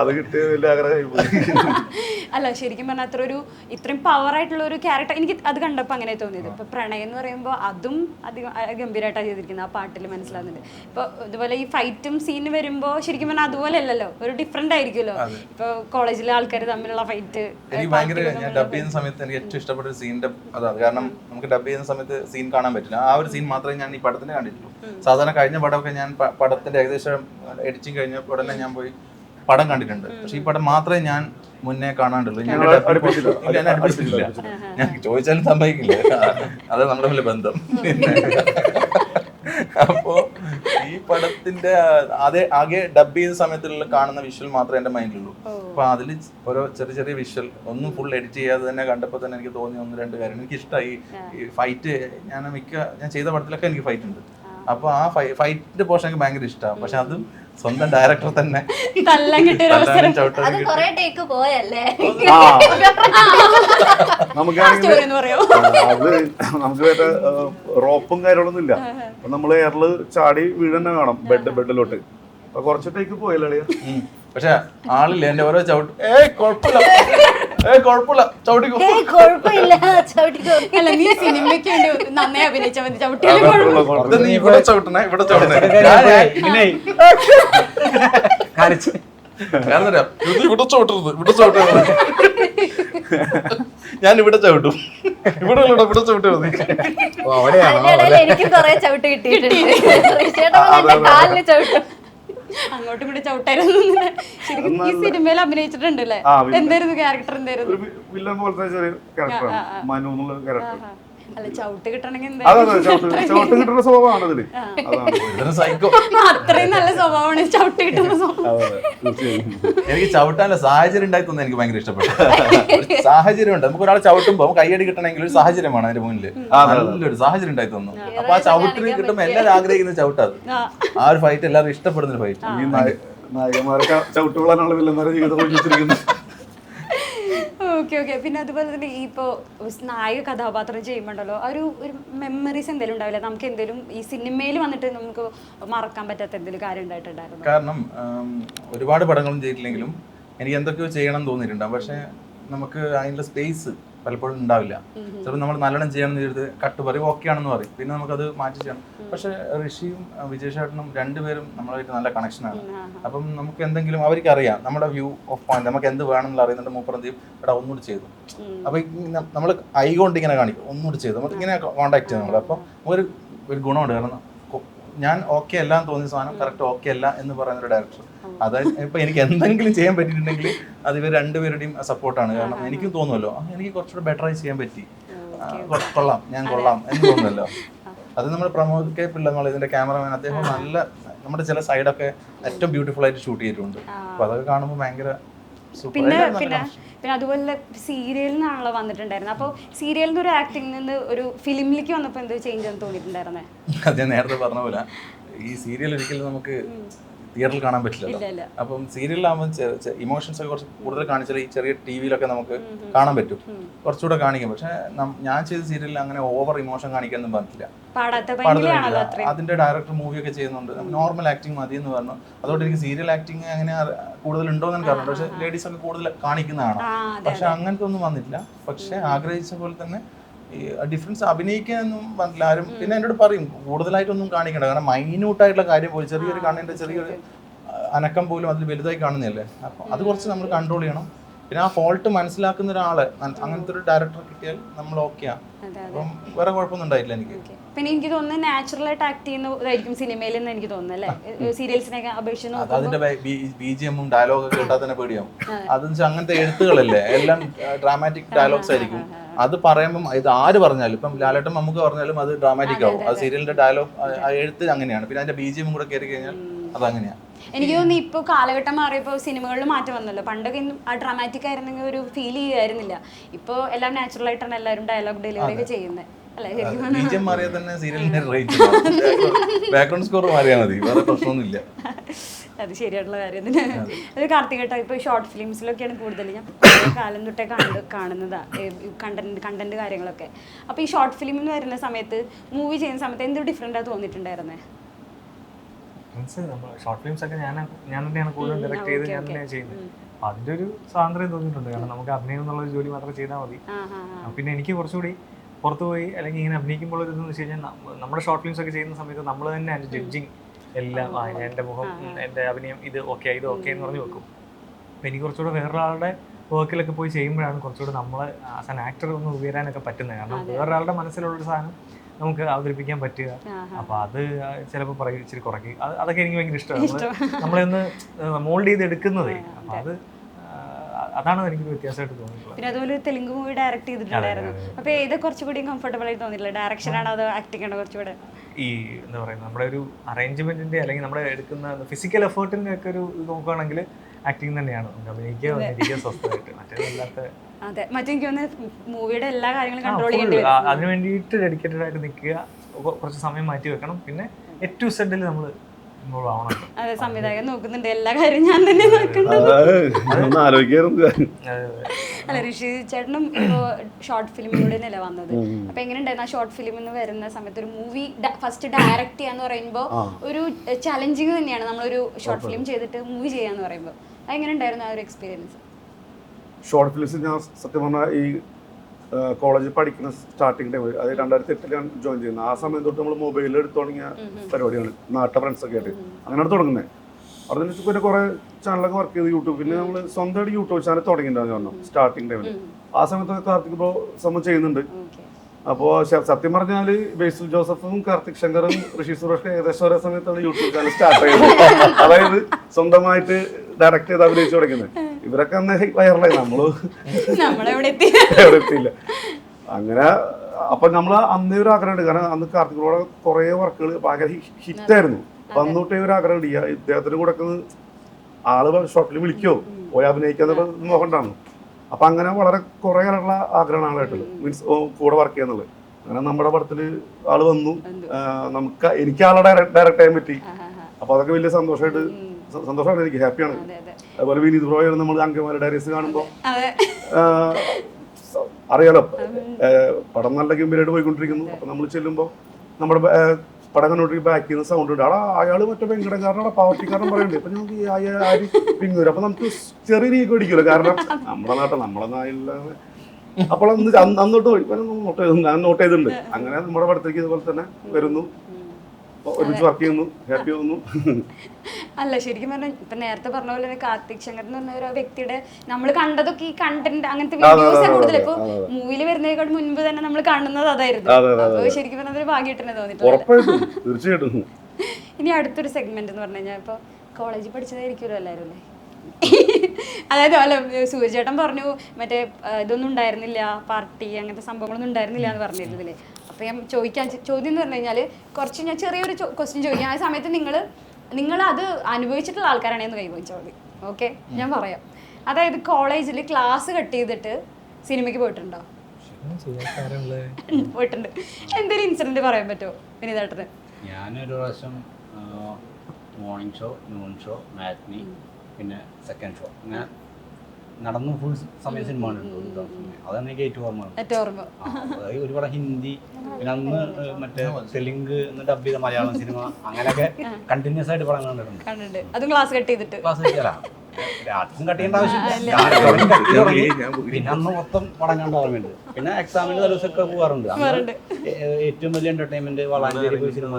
അത് കിട്ടിയ വലിയ ആഗ്രഹമായി പോയി. അല്ല ശരിക്കും പറഞ്ഞാൽ അത്ര ഒരു ഇത്രയും പവർ ആയിട്ടുള്ള ഒരു ക്യാരക്ടർ എനിക്ക് അത് കണ്ടപ്പോൾ അങ്ങനെ തോന്നിയത്. ഇപ്പൊ പ്രണയം എന്ന് പറയുമ്പോൾ അതും അധികം ഗംഭീരമായിട്ടാണ് ചെയ്തിരിക്കുന്നത്. ആ പാട്ടിൽ മനസ്സിലാവുന്നുണ്ട്. ഇപ്പൊ ഇതുപോലെ ഈ ഫൈറ്റും സീൻ വരുമ്പോൾ ശരിക്കും പറഞ്ഞാൽ അതുപോലെ അല്ലല്ലോ ഒരു ഡിഫറെന്റ് ആയിരിക്കുമല്ലോ. ഇപ്പൊ കോളേജിലെ ആൾക്കാർ തമ്മിലുള്ള ഫൈറ്റ് എനിക്ക് ഭയങ്കര ഞാൻ ഡബ് ചെയ്യുന്ന സമയത്ത് എനിക്ക് ഏറ്റവും ഇഷ്ടപ്പെട്ട ഒരു സീനിന്റെ അതാണ്. കാരണം നമുക്ക് ഡബ് ചെയ്യുന്ന സമയത്ത് സീൻ കാണാൻ പറ്റില്ല. ആ ഒരു സീൻ മാത്രമേ ഞാൻ ഈ പടത്തിന് കണ്ടിട്ടുള്ളൂ. സാധാരണ കഴിഞ്ഞ പടമൊക്കെ ഞാൻ പടത്തിന്റെ ഏകദേശം എഡിറ്റിംഗ് കഴിഞ്ഞ ഉടനെ ഞാൻ പോയി പടം കണ്ടിട്ടുണ്ട്. പക്ഷെ ഈ പടം മാത്രമേ ഞാൻ മുന്നേ കാണാണ്ടുള്ളൂ ഞാൻ ഞാൻ അടുപ്പിച്ചിട്ടില്ല. ഞാൻ ചോദിച്ചാലും സമ്മതിക്കില്ല. അത് നമ്മുടെ വലിയ ബന്ധം. അപ്പോ ഈ പടത്തിന്റെ അതേ ആകെ ഡബ് ചെയ്ത സമയത്തുള്ള കാണുന്ന വിഷ്വൽ മാത്രമേ എന്റെ മൈൻഡിലുള്ളൂ അപ്പൊ അതിൽ ഓരോ ചെറിയ ചെറിയ വിഷ്വൽ ഒന്നും ഫുൾ എഡിറ്റ് ചെയ്യാതെ തന്നെ കണ്ടപ്പോൾ തന്നെ എനിക്ക് തോന്നിയ ഒന്ന് രണ്ട് കാര്യം. എനിക്ക് ഇഷ്ടമായി ഈ ഫൈറ്റ് ഞാൻ മിക്ക ഞാൻ ചെയ്ത പടത്തിലൊക്കെ എനിക്ക് ഫൈറ്റ് ഉണ്ട്. അപ്പൊ ആ ഫൈ ഫൈറ്റിന്റെ പോർഷൻ എനിക്ക് ഭയങ്കര ഇഷ്ടമാണ് പക്ഷെ അതും സ്വന്തം ഡയറക്ടർ തന്നെ. നമുക്ക് വേറെ റോപ്പും കാര്യങ്ങളൊന്നും ഇല്ല അപ്പൊ നമ്മൾ എയറിൽ ചാടി വീഴന്നെ കാണാം ബെഡ് ബെഡിലോട്ട്. അപ്പൊ കുറച്ച് ടേക്ക് പോയല്ലേ. പക്ഷെ ആളില്ല? എന്റെ ഓരോ ചവിട്ട് ഏയ് കുഴപ്പമില്ല. കുഴപ്പമില്ല. ചവിട്ടിക്കോ. ഏയ് കുഴപ്പമില്ല. ചവിട്ടിക്കോ. അല്ല നീ സിനിമയ്ക്ക് വേണ്ടി നന്നായി അഭിനയിച്ച മതി. ആ, ചവിട്ടിയാലും കുഴപ്പമില്ല, അത് കുഴപ്പമില്ല. നീ ഇവിടെ ചവിട്ടണേ ഇവിടെ ചവിട്ടണേ. ഇത് ഇവിടെ ചവിട്ടരുത്. ഇവിടെ ചവിട്ടരുത് ഞാൻ ഇവിടെ ചവിട്ടും. ഇവിടെ ഇവിടെ ചവിട്ടി എനിക്ക് കൊറേ ചവിട്ട് കിട്ടിയിട്ടുണ്ട്. അങ്ങോട്ടും കൂടി ചവിട്ടായിരുന്നു ശരിക്കും ഈ സിനിമയിൽ അഭിനയിച്ചിട്ടുണ്ട് അല്ലേ എന്തായിരുന്നു ക്യാരക്ടർ എന്തായിരുന്നു ഒരു വി- വില്ലൻ പോലത്തെ ചെറിയ ക്യാരക്ടറാണ് മനു എന്നുള്ള ക്യാരക്ടർ. അല്ല ചവിട്ട് കിട്ടണമെങ്കിൽ അതാണ് എന്തായാലും ചവിട്ട് ചവിട്ട് കിട്ടുന്ന സ്വഭാവമാണ് അതാണ്. ഇതൊരു സൈക്കോ അത്രയും നല്ല സ്വഭാവമാണ് ചവിട്ട് കിട്ടുന്ന സ്വഭാവം. അതെ അതെ എനിക്ക് ചവിട്ടാനുള്ള സാഹചര്യം ഉണ്ടായി തന്നെ എനിക്ക് ഭയങ്കര ഇഷ്ടപ്പെട്ടു. ഒരു സാഹചര്യം ഉണ്ട് നമുക്ക് ഒരാൾ ചവിട്ടുമ്പോൾ കൈയടി കിട്ടണമെങ്കിൽ ഒരു സാഹചര്യമാണ് അതിന്റെ മുന്നിൽ നല്ലൊരു സാഹചര്യം ഉണ്ടായി തന്നു. അപ്പൊ ആ ചവിട്ടിന് കിട്ടുമ്പോൾ എല്ലാവരും ആഗ്രഹിക്കുന്ന ചവിട്ടാത് ആ. ആ ഒരു ഫൈറ്റ് എല്ലാവരും ഇഷ്ടപ്പെടുന്ന ഒരു ഫൈറ്റ് നായകന്മാരൊക്കെ ചവിട്ടുകൊള്ളാനുള്ള വില്ലന്മാരെ ജീവിതം ഓക്കെ ഓക്കെ പിന്നെ അതുപോലെ തന്നെ ഈ ഇപ്പോൾ നായക കഥാപാത്രം ചെയ്യുമ്പോണ്ടല്ലോ ആ ഒരു ഒരു മെമ്മറീസ് എന്തെങ്കിലും ഉണ്ടാവില്ല? നമുക്ക് എന്തെങ്കിലും ഈ സിനിമയിൽ വന്നിട്ട് നമുക്ക് മറക്കാൻ പറ്റാത്ത എന്തെങ്കിലും കാര്യം ഉണ്ടായിട്ടുണ്ടായിരുന്നു? കാരണം ഒരുപാട് പടങ്ങളും ചെയ്തിട്ടില്ലെങ്കിലും എനിക്ക് എന്തൊക്കെയോ ചെയ്യണം തോന്നിയിട്ടുണ്ടാവും പക്ഷെ നമുക്ക് അതിനുള്ള സ്പേസ് പലപ്പോഴും ഉണ്ടാവില്ല. ചിലപ്പോൾ നമ്മൾ നല്ലോണം ചെയ്യണം എന്ന് ചെയ്ത് കട്ട് പറയും ഓക്കെ ആണെന്ന് പറയും. പിന്നെ നമുക്കത് മാറ്റി ചെയ്യണം. പക്ഷെ ഋഷിയും വിജയശേട്ടനും രണ്ടുപേരും നമ്മളായിട്ട് നല്ല കണക്ഷനാണ് അപ്പം നമുക്ക് എന്തെങ്കിലും അവർക്ക് അറിയാം നമ്മുടെ വ്യൂ ഓഫ് പോയിന്റ് നമുക്ക് എന്ത് വേണമെന്ന് അറിയുന്നുണ്ട് മൂപ്പർ എന്ത് ചെയ്യും? എടാ ഒന്നുകൂടി ചെയ്തു. അപ്പൊ നമ്മൾ ഐ കൊണ്ട് ഇങ്ങനെ കാണിക്കും ഒന്നുകൂടി ചെയ്തു. നമുക്ക് ഇങ്ങനെ കോണ്ടാക്ട് ചെയ്യുന്നത് നമ്മൾ അപ്പം ഒരു ഒരു ഗുണമുണ്ട്. കാരണം ഞാൻ ഓക്കെ അല്ല എന്ന് തോന്നിയ സാധനം കറക്റ്റ് ഓക്കെ അല്ല എന്ന് പറയുന്ന ഒരു ഡയറക്ടർ അതായത് ഇപ്പൊ എനിക്ക് എന്തെങ്കിലും ചെയ്യാൻ പറ്റിയിട്ടുണ്ടെങ്കിൽ അത് ഇവർ രണ്ടുപേരുടെയും സപ്പോർട്ടാണ് കാരണം എനിക്കും തോന്നുമല്ലോ എനിക്ക് കുറച്ചുകൂടെ ബെറ്റർ ആയി ചെയ്യാൻ പറ്റി. കൊള്ളാം ഞാൻ കൊള്ളാം എന്ന് തോന്നുമല്ലോ അത് നമ്മൾ പ്രമോദ് കെ പിള്ള എന്നുള്ള ഇതിന്റെ ക്യാമറമാൻ അദ്ദേഹം നല്ല നമ്മുടെ ചില സൈഡൊക്കെ ഏറ്റവും ബ്യൂട്ടിഫുൾ ആയിട്ട് ഷൂട്ട് ചെയ്തിട്ടുണ്ട്. അപ്പൊ അതൊക്കെ കാണുമ്പോൾ ഭയങ്കര super. പിന്നെ അതുപോലെ സീരിയലിൽ നിന്നാണല്ലോ വന്നിട്ടുണ്ടായിരുന്നത്. അപ്പോൾ സീരിയലിൽ നിന്ന് ഒരു ആക്ടിംഗ് നിന്ന് ഒരു ഫിലിമിലേക്ക് വന്നപ്പോൾ എന്തോ ചേഞ്ച് എന്ന് തോന്നിയിട്ടുണ്ടായിരുന്നേ? അത് ഞാൻ നേരത്തെ പറഞ്ഞ പോലെ ഈ സീരിയൽ ഒരിക്കലും നമുക്ക് തിയേറ്ററിൽ കാണാൻ ഇല്ല അപ്പം സീരിയലിലാകുമ്പോൾ ഇമോഷൻസ് ഒക്കെ കുറച്ച് കൂടുതൽ കാണിച്ചാൽ ഈ ചെറിയ ടി വിയിലൊക്കെ നമുക്ക് കാണാൻ പറ്റും. കുറച്ചുകൂടെ കാണിക്കും. പക്ഷെ ഞാൻ ചെയ്ത സീരിയലിൽ അങ്ങനെ ഓവർ ഇമോഷൻ കാണിക്കാനൊന്നും പറ്റില്ല അത്രയും. അതിന്റെ ഡയറക്ടർ മൂവിയൊക്കെ ചെയ്യുന്നുണ്ട്. നോർമൽ ആക്ടിങ് മതി എന്ന് പറഞ്ഞു. അതുകൊണ്ട് എനിക്ക് സീരിയൽ ആക്ടിങ് അങ്ങനെ കൂടുതൽ ഉണ്ടോ എന്ന് എനിക്ക് അറിയില്ല പക്ഷെ ലേഡീസ് ഒക്കെ കൂടുതൽ കാണിക്കുന്നതാണ്. പക്ഷെ അങ്ങനത്തെ ഒന്നും വന്നില്ല പക്ഷെ ആഗ്രഹിച്ച പോലെ തന്നെ ഈ ഡിഫറൻസ് അഭിനയിക്കാനൊന്നും വന്നില്ല. ആരും പിന്നെ എന്നോട് പറയും കൂടുതലായിട്ടൊന്നും കാണിക്കണ്ട. കാരണം മൈന്യൂട്ടായിട്ടുള്ള കാര്യം പോലും ചെറിയൊരു കണ്ണിന്റെ ചെറിയൊരു അനക്കം പോലും അതിൽ വലുതായി കാണുന്നില്ലേ? അപ്പോൾ അത് കുറച്ച് നമ്മൾ കൺട്രോൾ ചെയ്യണം. പിന്നെ ആ ഫോൾട്ട് മനസ്സിലാക്കുന്ന ഒരാൾ അങ്ങനത്തെ ഒരു ഡയറക്ടർ കിട്ടിയാൽ നമ്മൾ ഓക്കെയാണ് അപ്പം വേറെ കുഴപ്പമൊന്നും ഉണ്ടായില്ല എനിക്ക്. പിന്നെ എനിക്ക് തോന്നുന്നത് നാച്ചുറൽ ആയിട്ട് ആക്ട് ചെയ്യുന്നതായിരിക്കും സിനിമയിൽ എന്ന് എനിക്ക് തോന്നുന്നു അല്ലേ? സീരിയൽസിനെയൊക്കെ അപേക്ഷിച്ച് അത് അതിന്റെ ബി ജി എമ്മും ഡയലോഗ് കേട്ടാൽ തന്നെ പേടിയാവും. അതെന്ന് വെച്ചാൽ അങ്ങനത്തെ എഴുത്തുകളല്ലേ? എല്ലാം ഡ്രാമാറ്റിക് ഡയലോഗ്സ് ആയിരിക്കും. അത് പറയുമ്പം ഇത് ആര് പറഞ്ഞാലും ഇപ്പം ലാലേട്ടൻ നമുക്ക് പറഞ്ഞാലും അത് ഡ്രാമാറ്റിക് ആവും. അത് സീരിയലിന്റെ ഡയലോഗ് എഴുത്ത് അങ്ങനെയാണ്. പിന്നെ അതിന്റെ ബി ജി എമ്മും കൂടെ കയറി കഴിഞ്ഞാൽ അത് അങ്ങനെയാണ് എനിക്ക് തോന്നുന്നു ഇപ്പോൾ കാലഘട്ടം മാറിയപ്പോൾ സിനിമകളിൽ മാറ്റം വന്നല്ലോ. പണ്ടൊക്കെ ആ ഡ്രാമാറ്റിക് ആയിരുന്നെങ്കിൽ ഒരു ഫീൽ ചെയ്യുമായിരുന്നില്ല ഇപ്പോൾ എല്ലാം നാച്ചുറൽ ആയിട്ടാണ് എല്ലാവരും ഡയലോഗ് ഡെലിവറി ഒക്കെ ചെയ്യുന്നത്. അല്ലേ? ശരിക്കും ബി ജി എം മാറിയാൽ തന്നെ സീരിയലിന്റെ റേറ്റ് ബാക്ക്ഗ്രൗണ്ട് സ്കോർ മാറിയാൽ മതി. വേറെ പ്രശ്നമൊന്നുമില്ല. അത് ശരിയായിട്ടുള്ള കാര്യം തന്നെ. അത്. കാർത്തികേട്ട ഇപ്പോൾ ഷോർട്ട് ഫിലിംസിലൊക്കെയാണ് കൂടുതൽ ഞാൻ കാലം തൊട്ടേ കണ്ട് കാണുന്നതാണ് കണ്ടന്റ് കണ്ടന്റ് കാര്യങ്ങളൊക്കെ. അപ്പോൾ ഈ ഷോർട്ട് ഫിലിം എന്ന് വരുന്ന സമയത്ത് മൂവി ചെയ്യുന്ന സമയത്ത് എന്ത് ഡിഫറെന്റാണ് തോന്നിയിട്ടുണ്ടായിരുന്നേ? മീൻസ് നമ്മൾ ഷോർട്ട് ഫിലിംസ് ഒക്കെ ഞാൻ ഞാൻ തന്നെയാണ് കൂടുതൽ ഡയറക്ട് ചെയ്ത് ഞാൻ തന്നെയാണ് ചെയ്യുന്നത്. അപ്പൊ അതിന്റെ ഒരു സ്വാതന്ത്ര്യം തോന്നിയിട്ടുണ്ട്. കാരണം നമുക്ക് അഭിനയം എന്നുള്ള ജോലി മാത്രം ചെയ്താൽ മതി. പിന്നെ എനിക്ക് കുറച്ചുകൂടി പുറത്തുപോയി അല്ലെങ്കിൽ ഇങ്ങനെ അഭിനയിക്കുമ്പോൾ ഒരു ഇതെന്ന് വെച്ച് കഴിഞ്ഞാൽ നമ്മുടെ ഷോർട്ട് ഫിലിംസ് ഒക്കെ ചെയ്യുന്ന സമയത്ത് നമ്മൾ തന്നെ ജഡ്ജിങ് എല്ലാം ആ, എന്റെ മുഖം എന്റെ അഭിനയം ഇത് ഓക്കെ ഇത് ഓക്കെ എന്ന് പറഞ്ഞ് വെക്കും. അപ്പം എനിക്ക് കുറച്ചുകൂടെ വേറൊരാളുടെ വർക്കിലൊക്കെ പോയി ചെയ്യുമ്പോഴാണ് കുറച്ചുകൂടെ നമ്മളെ ആസ് ആൻ ആക്ടർ ഒന്ന് ഉയരാനൊക്കെ പറ്റുന്നത്. കാരണം വേറൊരാളുടെ മനസ്സിലുള്ളൊരു സാധനം നമുക്ക് അവതരിപ്പിക്കാൻ പറ്റുക. അപ്പൊ അത് ചിലപ്പോൾ പറയും ഇച്ചിരി കുറയ്ക്കും. അതൊക്കെ എനിക്ക് ഭയങ്കര ഇഷ്ടമാണ്. നമ്മളെ ഒന്ന് മോൾഡ് ചെയ്ത് എടുക്കുന്നതേ. അപ്പൊ അത്. അതാണ് എനിക്ക് വ്യത്യാസമായിട്ട് തോന്നിയിട്ടുള്ളത്. പിന്നെ അതുപോലെ തെലുങ്ക് മൂവി ഡയറക്ട് ചെയ്തിട്ടുണ്ടായിരുന്നു. അപ്പൊ ഇത് കുറച്ചുകൂടി കംഫർട്ടബിൾ ആയിട്ട് തോന്നിയില്ല ഡയറക്ഷൻ ആണോ അതോ ആക്ടിംഗ് ആണോ കുറച്ചുകൂടെ ഈ എന്താ പറയുക നമ്മുടെ ഒരു അറേഞ്ച്മെന്റിന്റെ അല്ലെങ്കിൽ നമ്മുടെ എടുക്കുന്ന ഫിസിക്കൽ എഫേർട്ടിന്റെ ഒക്കെ ഒരു ഇത് നോക്കുകയാണെങ്കിൽ ആക്ടിങ് തന്നെയാണ്. അഭിനയിക്കുക സ്വസ്ഥമായിട്ട്. മറ്റേതല്ലാത്ത അതെ. തോന്നുന്നു മൂവിയുടെ എല്ലാ കാര്യങ്ങളും കൺട്രോൾ ചെയ്യേണ്ടി അതിന് വേണ്ടിയിട്ട് ഡെഡിക്കേറ്റഡ് ആയിട്ട് നിൽക്കുക കുറച്ച് സമയം മാറ്റി വെക്കണം. പിന്നെ ഏറ്റവും സെഡിൽ നമ്മൾ അതെ സംവിധായകൻ നോക്കുന്നുണ്ട്. എല്ലാ കാര്യവും ഞാൻ തന്നെ നോക്കുന്നുണ്ട്. ഒന്ന് ആലോചിക്കായിരുന്നു അത്. അല്ല ഋഷി ചേട്ടനും ഇപ്പോ ഷോർട്ട് ഫിലിമിലൂടെ അല്ലേ വന്നത്. അപ്പൊ എങ്ങനെയുണ്ടായിരുന്നു ആ ഷോർട്ട് ഫിലിം എന്ന് വരുന്ന സമയത്ത് ഒരു മൂവി ഫസ്റ്റ് ഡയറക്റ്റ് ചെയ്യാന്ന് പറയുമ്പോൾ ഒരു ചലഞ്ചിങ് തന്നെയാണ് നമ്മളൊരു ഷോർട്ട് ഫിലിം ചെയ്തിട്ട് മൂവി ചെയ്യാന്ന് പറയുമ്പോൾ അതെങ്ങനെ ഉണ്ടായിരുന്നു ആ ഒരു എക്സ്പീരിയൻസ് ഷോർട്ട് ഫിലിംസ് ഞാൻ സത്യം പറഞ്ഞാൽ ഈ കോളേജിൽ പഠിക്കുന്ന സ്റ്റാർട്ടിങ് ടൈം അത് രണ്ടായിരത്തി എട്ടിലാണ് ജോയിൻ ചെയ്യുന്നത് ആ സമയം തൊട്ട് നമ്മൾ മൊബൈലിൽ എടുത്തു തുടങ്ങിയ പരിപാടിയാണ്. നാട്ട ഫ്രണ്ട്സ് ഒക്കെ ആയിട്ട്. അങ്ങനെയാണ് തുടങ്ങുന്നത് അവിടെ നിന്ന് പിന്നെ കുറേ ചാനലൊക്കെ വർക്ക് ചെയ്ത് യൂട്യൂബ് പിന്നെ നമ്മൾ സ്വന്തമായിട്ട് യൂട്യൂബ് ചാനൽ തുടങ്ങിയിട്ടുണ്ടായിരുന്നു പറഞ്ഞു സ്റ്റാർട്ടിങ് ടൈമിൽ ആ സമയത്തൊക്കെ കാർത്തിക് ബ്രോ സംഭവം ചെയ്യുന്നുണ്ട്. അപ്പോ അപ്പോൾ സത്യം പറഞ്ഞാൽ ബേസിൽ ജോസഫും കാർത്തിക് ശങ്കറും ഋഷി സുരേഷ് ഏകദേശം ഒരേ സമയത്താണ് യൂട്യൂബ് ചാനൽ സ്റ്റാർട്ട് ചെയ്തത്. അതായത് സ്വന്തമായിട്ട് ഡയറക്റ്റ് ചെയ്ത് അഭിനയിച്ചു തുടങ്ങുന്നത് ഇവരൊക്കെ അന്ന് വൈറലായി നമ്മൾ എവിടെ എത്തിയില്ല. അങ്ങനെ അപ്പൊ നമ്മൾ അന്നേ ഒരു ആഗ്രഹമുണ്ട്. കാരണം അന്ന് കാർത്തിക് ബ്രോയുടെ കുറെ വർക്കുകൾ ഭയങ്കര ഹിറ്റായിരുന്നു അപ്പൊ ഒരു ആഗ്രഹമുണ്ട്. ഈ ഇദ്ദേഹത്തിന് കൂടെ ആൾ ഷോട്ടിൽ വിളിക്കോ പോയി അഭിനയിക്കാന്നുള്ള നോക്കണ്ടാണ് അപ്പൊ അങ്ങനെ വളരെ കുറെ കാലമുള്ള ആഗ്രഹമാണ് ആളായിട്ടുള്ളത്. മീൻസ് കൂടെ വർക്ക് ചെയ്യാന്നുള്ളത് അങ്ങനെ നമ്മുടെ പടത്തിൽ ആൾ വന്നു. നമുക്ക് എനിക്ക് ആളെ ഡയറക്റ്റ് ചെയ്യാൻ പറ്റി. അപ്പൊ അതൊക്കെ വലിയ സന്തോഷമായിട്ട് സന്തോഷമാണ് എനിക്ക്. ഹാപ്പിയാണ് അതെ അതെ. അതുപോലെ വിനീത് റോയ് നമ്മൾ അംഗന്മാരുടെ ഡയറീസ് കാണുമ്പോൾ അറിയാലോ. പടം നല്ല ഗംഭീരമായിട്ട് പോയിക്കൊണ്ടിരിക്കുന്നു. അപ്പൊ നമ്മൾ ചെല്ലുമ്പോൾ നമ്മുടെ പടം കണ്ടോണ്ടിരിക്കും ബാക്കിൽ നിന്ന് സൗണ്ട് ഉണ്ട്. ആടാ അയാൾ മറ്റേ വെങ്കടക്കാരനാണ് പാർട്ടിക്കാരൻ പറയുന്നുണ്ട്. അപ്പൊ ഞങ്ങൾക്ക് ആര്? പിങ്ങൂര് അപ്പൊ നമുക്ക് ചെറിയ രീതി അടിക്കുമല്ലോ കാരണം നമ്മുടെ നാട്ടിൽ നമ്മളെ നായില്ല അപ്പോൾ അന്ന് അന്ന് അന്നോട്ട് നോട്ട് നോട്ട് ചെയ്തിട്ടുണ്ട്. അങ്ങനെ നമ്മുടെ പടത്തേക്ക് ഇതുപോലെ തന്നെ വരുന്നു. ഒരുമിച്ച് വർക്ക് ചെയ്യുന്നു ഹാപ്പി ആവുന്നു. അല്ല ശരിക്കും പറഞ്ഞാൽ ഇപ്പൊ നേരത്തെ പറഞ്ഞ പോലെ തന്നെ കാർത്തിക് ശങ്കർ എന്ന് പറഞ്ഞ ഒരു വ്യക്തിയുടെ നമ്മൾ കണ്ടതൊക്കെ ഈ കണ്ടന്റ് അങ്ങനത്തെ വീഡിയോസ് കൂടുതൽ. ഇപ്പൊ. മൂവിയിൽ വരുന്നതിനേക്കാൾ മുൻപ് തന്നെ നമ്മൾ കാണുന്നത് അതായിരുന്നു. അതെ, അതെ, അപ്പൊ ശരിക്കും പറഞ്ഞാൽ ഒരു തോന്നിയിട്ടുണ്ട് ഉറപ്പായിട്ടും തീർച്ചയായിട്ടും. ഇനി അടുത്തൊരു സെഗ്മെന്റ് എന്ന് പറഞ്ഞു കഴിഞ്ഞാൽ ഇപ്പോൾ കോളേജിൽ പഠിച്ചതായിരിക്കുമല്ലോ എല്ലാരും അല്ലേ? അതായത് അല്ല സൂര്യചേട്ടൻ പറഞ്ഞു മറ്റേ ഇതൊന്നും ഉണ്ടായിരുന്നില്ല പാർട്ടി അങ്ങനത്തെ സംഭവങ്ങളൊന്നും ഉണ്ടായിരുന്നില്ല എന്ന് പറഞ്ഞിരുന്നില്ലേ അപ്പോൾ ഞാൻ ചോദിക്കാൻ ചോദ്യം എന്ന് പറഞ്ഞു കഴിഞ്ഞാൽ കുറച്ച് ഞാൻ ചെറിയൊരു ക്വസ്റ്റ്യൻ ചോദിക്കാം. ആ സമയത്ത് നിങ്ങൾ നിങ്ങൾ അത് അനുഭവിച്ചിട്ടുള്ള ആൾക്കാരാണെന്ന് കൈവഹിച്ചാൽ മതി. ഓക്കെ ഞാൻ പറയാം. അതായത് കോളേജിൽ ക്ലാസ് കട്ട് ചെയ്തിട്ട് സിനിമയ്ക്ക് പോയിട്ടുണ്ടോ? പോയിട്ടുണ്ട്. എന്തെങ്കിലും ഇൻസിഡന്റ് പറയാൻ പറ്റുമോ വിനീതേട്ടന്? ഞാനൊരു പ്രാവശ്യം morning show noon show matinee പിന്നെ സെക്കൻഡ് ഷോ അങ്ങനെ നടന്നു ഫുൾ സമയം സിനിമ കണ്ടിട്ടുണ്ട് അതാണ് എനിക്ക് ഏറ്റവും ഓർമ്മ അതായത് ഒരുപാട് ഹിന്ദി പിന്നെ അന്ന് മറ്റേ തെലുങ്ക് എന്ന് ഡബ് ചെയ്ത മലയാളം സിനിമ അങ്ങനെയൊക്കെ കണ്ടിന്യൂസ് ആയിട്ട് പടം കണ്ടിട്ടുണ്ട്. അതും ക്ലാസ് കട്ട് ചെയ്തിട്ട്. ക്ലാസ് രാത്രിയും കട്ട് ചെയ്യേണ്ട ആവശ്യമില്ല. പിന്നെ അന്ന് മൊത്തം പടം കണ്ട ഓർമ്മയുണ്ട്. പിന്നെ എക്സാമിന് ദിവസമൊക്കെ പോകാറുണ്ട് ഏറ്റവും വലിയ എന്റർടൈൻമെന്റ് വളാഞ്ചേരി സിനിമ.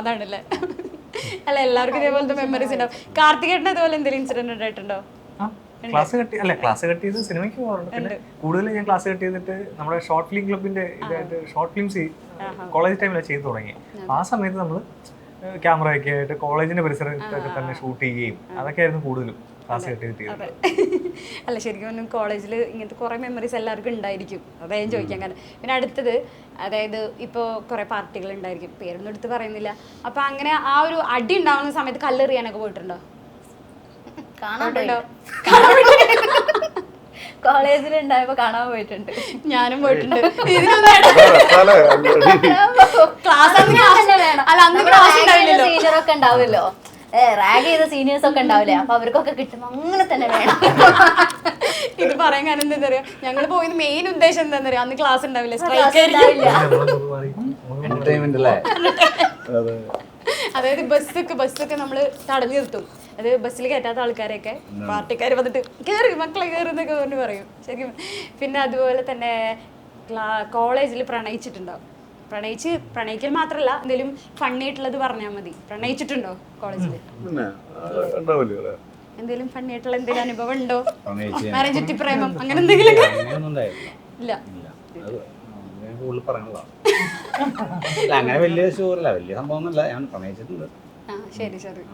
അതാണല്ലേ. അല്ല എല്ലാവർക്കും ഇതേപോലത്തെ മെമ്മറീസ് ഉണ്ടാവും. കാർത്തികേട്ടൻ ഇതുപോലെ എന്തെങ്കിലും ഇൻസിഡന്റ് ഉണ്ടായിട്ടുണ്ടോ? ക്ലാസ് കട്ട് അല്ല ക്ലാസ് കട്ട് ചെയ്ത് സിനിമയ്ക്ക് പോകാറുണ്ട്. പിന്നെ കൂടുതൽ ഞാൻ ക്ലാസ് കട്ട് ചെയ്തിട്ട് നമ്മുടെ ഷോർട്ട് ഫിലിം ക്ലബിന്റെ ഇതായിട്ട് ഷോർട്ട് ഫിലിംസ് കോളേജ് ടൈമിലാണ് ചെയ്തു തുടങ്ങി ആ. സമയത്ത് നമ്മൾ ക്യാമറ ഒക്കെ ആയിട്ട് കോളേജിന്റെ പരിസരത്തൊക്കെ തന്നെ ഷൂട്ട് ചെയ്യുകയും അതൊക്കെയായിരുന്നു കൂടുതലും അല്ല ശരിക്കും കോളേജിൽ ഇങ്ങനത്തെ കുറേ മെമ്മറീസ് എല്ലാവർക്കും ഉണ്ടായിരിക്കും. അതാ ഞാൻ ചോദിക്കാൻ കാരണം. പിന്നെ അടുത്തത് അതായത് ഇപ്പോൾ കുറേ പാർട്ടികൾ ഉണ്ടായിരിക്കും. പേരൊന്നും എടുത്ത് പറയുന്നില്ല. അപ്പോൾ അങ്ങനെ ആ ഒരു അടി ഉണ്ടാവുന്ന സമയത്ത് കല്ലെറിയാനൊക്കെ പോയിട്ടുണ്ടോ? കാണാൻ കോളേജിൽ ഉണ്ടായപ്പോ കാണാൻ പോയിട്ടുണ്ട്. ഞാനും പോയിട്ടുണ്ട്. സീനിയർ ഒക്കെ ഉണ്ടാവില്ലോ റാഗ് ചെയ്ത സീനിയേഴ്സ് ഒക്കെ ഉണ്ടാവില്ലേ? അപ്പൊ അവർക്കൊക്കെ കിട്ടും അങ്ങനെ തന്നെ വേണം. ഇത് പറയാൻ കാരണം എന്താ പറയാ ഞങ്ങൾ പോയത് മെയിൻ ഉദ്ദേശം എന്താ പറയാ അന്ന് ക്ലാസ് ഉണ്ടാവില്ല? അതായത് ബസ്സൊക്കെ ബസ്സൊക്കെ നമ്മൾ തടഞ്ഞു നിർത്തും. അത് ബസ്സിൽ കയറ്റാത്ത ആൾക്കാരെയൊക്കെ പാർട്ടിക്കാർ വന്നിട്ട് കയറി മക്കളെ കയറി എന്നൊക്കെ പറഞ്ഞ് പറയും. ശരിക്കും പിന്നെ അതുപോലെ തന്നെ കോളേജിൽ പ്രണയിച്ചിട്ടുണ്ടോ പ്രണയിച്ച് പ്രണയിക്കൽ മാത്രമല്ല എന്തെങ്കിലും ഫണ്ണിയായിട്ടുള്ളത് പറഞ്ഞാൽ മതി. പ്രണയിച്ചിട്ടുണ്ടോ കോളേജിൽ എന്തെങ്കിലും ഫണ്ണി ആയിട്ടുള്ള എന്തെങ്കിലും ഫണ്ണിയായിട്ടുള്ള എന്തെങ്കിലും അനുഭവം ഉണ്ടോ? മാരേജ് പ്രേമം അങ്ങനെ എന്തെങ്കിലും ഇല്ല. അങ്ങനെ വലിയ ഷുവറില്ല വലിയ സംഭവമൊന്നുമില്ല. ഞാൻ പ്രണയിച്ചിട്ടുണ്ട്. ശരി ശരി.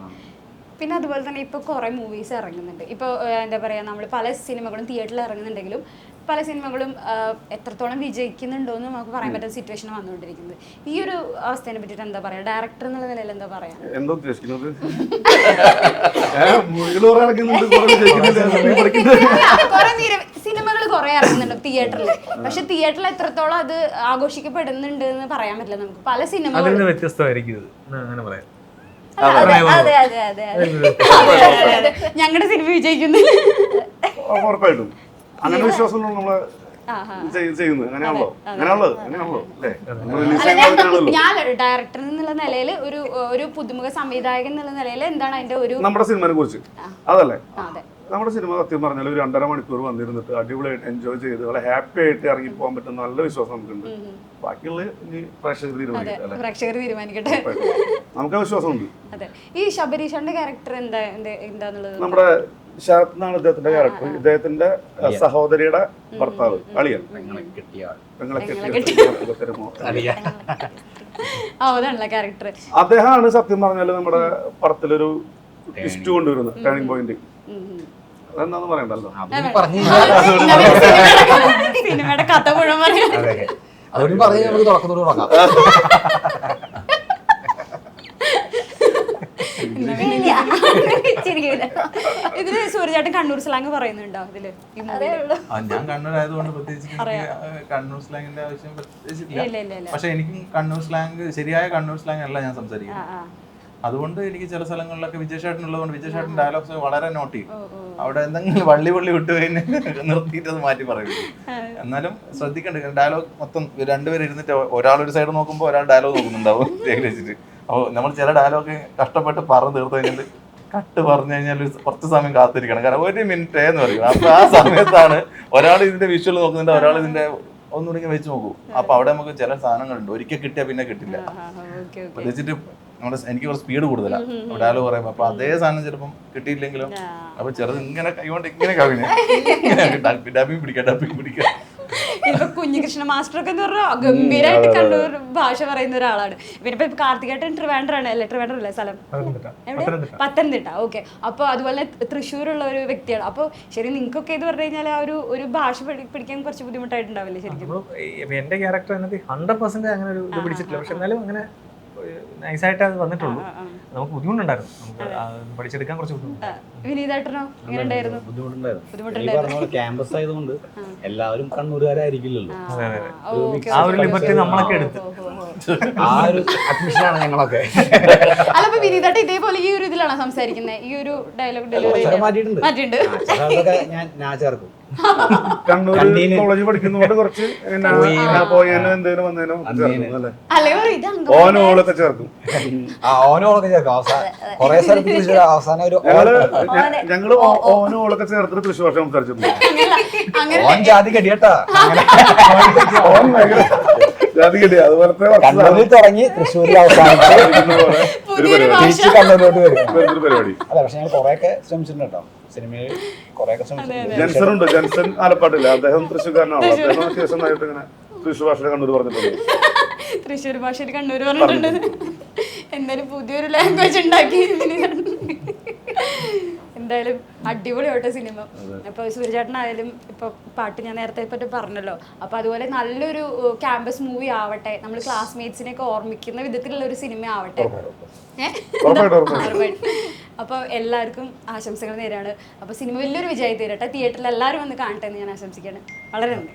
പിന്നെ അതുപോലെ തന്നെ ഇപ്പോൾ കുറേ മൂവീസ് ഇറങ്ങുന്നുണ്ട്. ഇപ്പോൾ എന്താ പറയുക നമ്മൾ പല സിനിമകളും തിയേറ്ററിൽ ഇറങ്ങുന്നുണ്ടെങ്കിലും പല സിനിമകളും എത്രത്തോളം വിജയിക്കുന്നുണ്ടോ എന്ന് നമുക്ക് പറയാൻ പറ്റുന്ന സിറ്റുവേഷൻ വന്നുകൊണ്ടിരിക്കുന്നത്. ഈ ഒരു അവസ്ഥയെ പറ്റിയിട്ട് എന്താ പറയാ? ഡയറക്ടർ എന്നുള്ള നിലയിൽ എന്താ പറയാ? എന്താ ഉദ്ദേശിക്കുന്നത്? സിനിമകൾ കുറെ ഇറങ്ങുന്നുണ്ട് തിയേറ്ററിൽ പക്ഷെ തിയേറ്ററിൽ എത്രത്തോളം അത് ആഘോഷിക്കപ്പെടുന്നുണ്ട് എന്ന് പറയാൻ പറ്റില്ല നമുക്ക്. പല സിനിമകളും വ്യത്യസ്തമായിരിക്കും അങ്ങനെ പറയാം. അതെ അതെ അതെ ഞങ്ങളുടെ സിനിമ വിജയിക്കുന്നില്ല ഉറപ്പായിട്ടും. അങ്ങനെ വിശ്വാസം നമ്മൾ ചെയ്- ചെയ്യുന്നത് അങ്ങനെയാണല്ലോ. അങ്ങനെയാണല്ലോ അങ്ങനെയാണല്ലോ. അല്ലേ? ഞാൻ ഡയറക്ടർ എന്നുള്ള നിലയിൽ ഒരു ഒരു പുതുമുഖ സംവിധായകൻ എന്നുള്ള നിലയിൽ എന്താണ് അതിന്റെ ഒരു നമ്മുടെ സിനിമയെ കുറിച്ച്. അതല്ലേ? അതെ. നമ്മുടെ സിനിമ സത്യം പറഞ്ഞാൽ ഒരു രണ്ടര മണിക്കൂർ വന്നിരുന്നിട്ട് അടിപൊളിയായിട്ട് എൻജോയ് ചെയ്ത് വളരെ ഹാപ്പി ആയിട്ട് ഇറങ്ങി പോകാൻ പറ്റുന്ന നല്ല വിശ്വാസം നമുക്കുണ്ട്. ബാക്കിയുള്ള ഇനി പ്രേക്ഷകർ തീരുമാനിക്കട്ടെ അല്ലേ? പ്രേക്ഷകർ തീരുമാനിക്കട്ടെ. നമുക്ക് ആ വിശ്വാസമുണ്ട്. അതെ. ഈ ശബരീഷന്റെ ക്യാരക്ടർ എന്താ എന്താ എന്താന്നുള്ളത്? നമ്മുടെ ശരത് എന്നാണ് ഇദ്ദേഹത്തിന്റെ ക്യാരക്ടർ ഇദ്ദേഹത്തിന്റെ സഹോദരിയുടെ ഭർത്താവ് അളിയൻ. അദ്ദേഹമാണ് സത്യം പറഞ്ഞാൽ നമ്മുടെ പടത്തിലൊരു ട്വിസ്റ്റ് കൊണ്ടുവരുന്നത്. ടേണിംഗ് പോയിന്റ് അതെന്താന്ന് പറയണ്ടല്ലോ? സിനിമയുടെ കഥ മുഴുവൻ പറയാം അതെ അതുകൊണ്ട് പറഞ്ഞു നമുക്ക് തുടക്കത്തോട് തുടങ്ങാം ഇതിൽ സൂര്യചേട്ടൻ കണ്ണൂർ സ്ലാങ് പറയുന്നുണ്ടോ ഇതിൽ ഞാൻ കണ്ണൂരായതുകൊണ്ട് പ്രത്യേകിച്ച് കണ്ണൂർ സ്ലാങ്ങിന്റെ ആവശ്യം പ്രത്യേകിച്ചില്ല പക്ഷെ എനിക്കും കണ്ണൂർ സ്ലാങ് ശരിയായ കണ്ണൂർ സ്ലാങ് അല്ല ഞാൻ സംസാരിക്കുന്നത്. അതുകൊണ്ട് എനിക്ക് ചില സ്ഥലങ്ങളിലൊക്കെ വിജയ് ഉള്ളതുകൊണ്ട് വിജയ് ഡയലോഗ്സ് വളരെ നോട്ട് ചെയ്യും. അവിടെ എന്തെങ്കിലും വള്ളി വള്ളി വിട്ടു കഴിഞ്ഞാൽ നിർത്തിയിട്ട് അത് മാറ്റി പറയും. എന്നാലും ശ്രദ്ധിക്കേണ്ട ഡയലോഗ് മൊത്തം രണ്ടുപേരും ഇരുന്നിട്ട് ഒരാൾ ഒരു സൈഡ് നോക്കുമ്പോൾ ഒരാൾ ഡയലോഗ് നോക്കുന്നുണ്ടാവും. ഏകദേശിച്ച് അപ്പോൾ നമ്മൾ ചില ഡയലോഗ് കഷ്ടപ്പെട്ട് പറഞ്ഞു തീർത്തു കഴിഞ്ഞാൽ കട്ട് പറഞ്ഞു കഴിഞ്ഞാൽ കുറച്ച് സമയം കാത്തിരിക്കണം. കാരണം ഒരു മിനിറ്റ് എന്ന് പറയും. അപ്പൊ ആ സമയത്താണ് ഒരാൾ ഇതിന്റെ വിഷ്വൽ നോക്കുന്നുണ്ട് ഒരാൾ ഇതിന്റെ ഒന്നുകൂടി വെച്ച് നോക്കൂ. അപ്പൊ അവിടെ നമുക്ക് ചില സാധനങ്ങളുണ്ട്. ഒരിക്കൽ കിട്ടിയാൽ പിന്നെ കിട്ടില്ല. പ്രത്യേകിച്ചിട്ട് നമ്മുടെ എനിക്ക് കുറച്ച് സ്പീഡ് കൂടുതലാണ് ഡയലോഗ് പറയുമ്പോൾ അപ്പൊ അതേ സാധനം ചിലപ്പം കിട്ടിയില്ലെങ്കിലും അപ്പൊ ചെറുത് ഇങ്ങനെ കൈകൊണ്ട് ഇങ്ങനെ കവിഞ്ഞു ഡബിങ് പിടിക്കാം ഡബിങ് പിടിക്കാം. ഇപ്പൊ കുഞ്ഞികൃഷ്ണ മാസ്റ്റർ ഒക്കെ എന്ന് പറഞ്ഞാൽ ഗംഭീരമായിട്ട് കണ്ണൂർ ഭാഷ പറയുന്ന ഒരാളാണ്. പിന്നെ ഇപ്പൊ കാർത്തികേട്ടൻ ട്രിവാൻഡ്രാണ് അല്ലെ? ട്രിവാൻഡ്രം അല്ലേ സ്ഥലം? പത്തനംതിട്ട. എവിടെ? പത്തനംതിട്ട. പത്തനംതിട്ട. ഓക്കെ. അപ്പൊ അതുപോലെ തൃശ്ശൂരുള്ള ഒരു വ്യക്തിയാണ്. അപ്പൊ ശരി നിങ്ങൾക്കൊക്കെ ഇത് പറഞ്ഞു കഴിഞ്ഞാൽ ആ ഒരു ഒരു ഭാഷ പിടിക്കാൻ കുറച്ച് ബുദ്ധിമുട്ടായിട്ടുണ്ടാവില്ലേ ശരിക്കും? എന്റെ ക്യാരക്ടർ അതിനകത്ത് ഹൺഡ്രഡ് പെർസെന്റ് അങ്ങനെ ഒരു പിടിച്ചിട്ടില്ല. പക്ഷെ എന്നാലും അങ്ങനെ നൈസായിട്ട് അത് വന്നിട്ടുള്ളൂ. നമുക്ക് ബുദ്ധിമുട്ടുണ്ടായിരുന്നു. നമുക്ക് പഠിച്ചെടുക്കാൻ കുറച്ച് ബുദ്ധിമുട്ടുണ്ടായിരുന്നു. ക്യാമ്പസ് ആയതുകൊണ്ട് എല്ലാവരും കണ്ണൂരുകാരായിരിക്കില്ലല്ലോ. ആ, ഒരു ലിബർട്ടി നമ്മളൊക്കെ എടുത്ത്. ആ ഒരു അഡ്മിഷനാണ് ഞങ്ങളൊക്കെ. അല്ല അപ്പൊ വിനീതേട്ട ഇതേപോലെ ഈ ഒരു ഇതിലാണോ സംസാരിക്കുന്നത് ഈ ഒരു ഡയലോഗ് ഡെലിവറി മാറ്റിയിട്ടുണ്ട്. മാറ്റിയിട്ടുണ്ട്. ആ, ഞാൻ ഞാൻ ചേർക്കും. കണ്ണൂർ. കോളേജിൽ പഠിക്കുന്നതുകൊണ്ട് കുറച്ച് എന്നാ, ആ, പോയേനോ എന്തേലും വന്നേനോ അന്നേന്. ചേർക്കും ഓനോളൊക്കെ ചേർക്കും. അവസാനം കുറെ സ്ഥലത്ത് തൃശ്ശൂർ അവസാനം ഒരു ഞങ്ങൾ ഓനോളൊക്കെ ചേർത്തിട്ട് തൃശ്ശൂർ ഭാഷ സംസാരിച്ചിട്ടുണ്ട്. അങ്ങനെ ഓൻ ജാതി കടിയട്ടാ അങ്ങനെ ഓൻ ജാതി കിട്ടിയ അതുപോലത്തെ കണ്ണൂരിൽ തുടങ്ങി തൃശ്ശൂരിൽ അവസാനിച്ച് തിരിച്ച് കണ്ണൂരിലോട്ട് വരും. ഒരു പരിപാടി? അല്ല പക്ഷെ ഞങ്ങൾ കുറെയൊക്കെ ശ്രമിച്ചിട്ടുണ്ട് കേട്ടോ. സിനിമയിൽ കുറെയൊക്കെ ശ്രമിച്ചിട്ടുണ്ട്. ജൻസൺ ഉണ്ട് ജൻസൺ ആലപ്പാട്ടില്ല അദ്ദേഹം തൃശ്ശൂർക്കാരനാണ്. അദ്ദേഹം അത്യാവശ്യം നന്നായിട്ട് ഇങ്ങനെ തൃശ്ശൂർ ഭാഷ കണ്ണൂർ പറഞ്ഞിട്ടുണ്ട്. തൃശ്ശൂർ ഭാഷയിൽ കണ്ണൂർ പറഞ്ഞിട്ടുണ്ട്. എന്തായാലും പുതിയൊരു ലാംഗ്വേജ് ഉണ്ടാക്കി. എന്തായാലും അടിപൊളിയോട്ടെ സിനിമ. അപ്പൊ സൂര്യചേട്ടനായാലും ഇപ്പൊ പാട്ട് ഞാൻ നേരത്തെ പറ്റി പറഞ്ഞല്ലോ. അപ്പൊ അതുപോലെ നല്ലൊരു ക്യാമ്പസ് മൂവി ആവട്ടെ നമ്മൾ ക്ലാസ്മേറ്റ്സിനെ ഒക്കെ ഓർമ്മിക്കുന്ന വിധത്തിലുള്ള ഒരു സിനിമ ആവട്ടെ ഏ? ഉറപ്പായിട്ടും ഉറപ്പായിട്ടും. ഉറപ്പായിട്ടും. അപ്പൊ എല്ലാവർക്കും ആശംസകൾ നേരാണ്. അപ്പൊ സിനിമ വലിയൊരു വിജയം തീരട്ടെ തിയേറ്ററിൽ എല്ലാവരും വന്ന് കാണട്ടെ എന്ന് ഞാൻ ആശംസിക്കുകയാണ്. വളരെ നന്ദി.